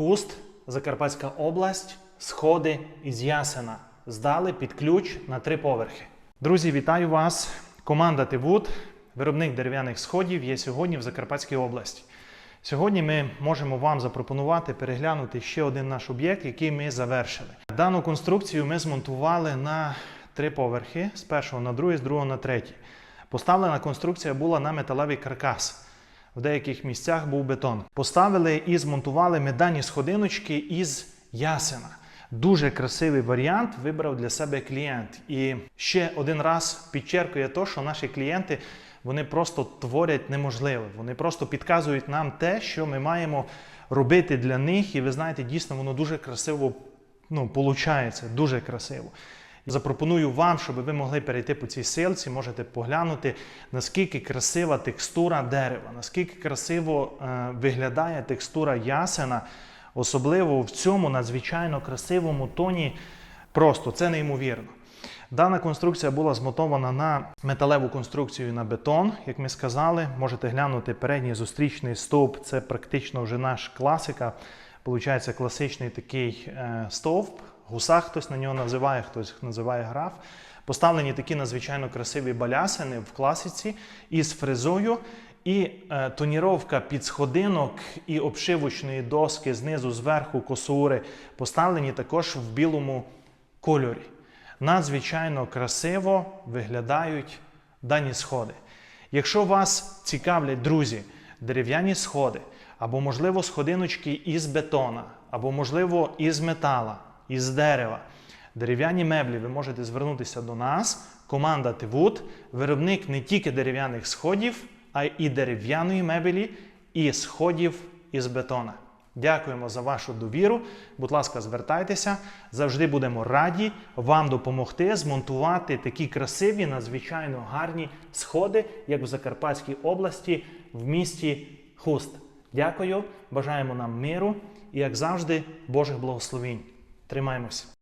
Хуст, Закарпатська область, сходи із Ясена. Здали під ключ на три поверхи. Друзі, вітаю вас! Команда Тивуд, виробник дерев'яних сходів, є сьогодні в Закарпатській області. Сьогодні ми можемо вам запропонувати переглянути ще один наш об'єкт, який ми завершили. Дану конструкцію ми змонтували на три поверхи з першого на другий, з другого на третій. Поставлена конструкція була на металевий каркас. В деяких місцях був бетон. Поставили і змонтували ми дані сходиночки із ясена. Дуже красивий варіант вибрав для себе клієнт. І ще один раз підчеркує те, що наші клієнти вони просто творять неможливе. Вони просто підказують нам те, що ми маємо робити для них. І ви знаєте, дійсно воно дуже красиво ну, получається, дуже красиво. Запропоную вам, щоб ви могли перейти по цій силці, можете поглянути, наскільки красива текстура дерева, наскільки красиво е, виглядає текстура ясена, особливо в цьому надзвичайно красивому тоні. Просто це неймовірно. Дана конструкція була змотована на металеву конструкцію на бетон, як ми сказали. Можете глянути передній зустрічний стовп. Це практично вже наш класика. Получається класичний такий е, стовп. Гуса хтось на нього називає, хтось називає граф. Поставлені такі надзвичайно красиві балясини в класиці із фрезою. І е, тоніровка під сходинок і обшивочної доски знизу, зверху косури поставлені також в білому кольорі. Надзвичайно красиво виглядають дані сходи. Якщо вас цікавлять, друзі, дерев'яні сходи, або, можливо, сходиночки із бетона, або, можливо, із метала, із дерева, дерев'яні меблі, ви можете звернутися до нас. Команда Тивуд, виробник не тільки дерев'яних сходів, а й дерев'яної мебелі, і сходів із бетона. Дякуємо за вашу довіру. Будь ласка, звертайтеся. Завжди будемо раді вам допомогти змонтувати такі красиві, надзвичайно гарні сходи, як в Закарпатській області, в місті Хуст. Дякую, бажаємо нам миру і, як завжди, Божих благословінь. Тримаємося.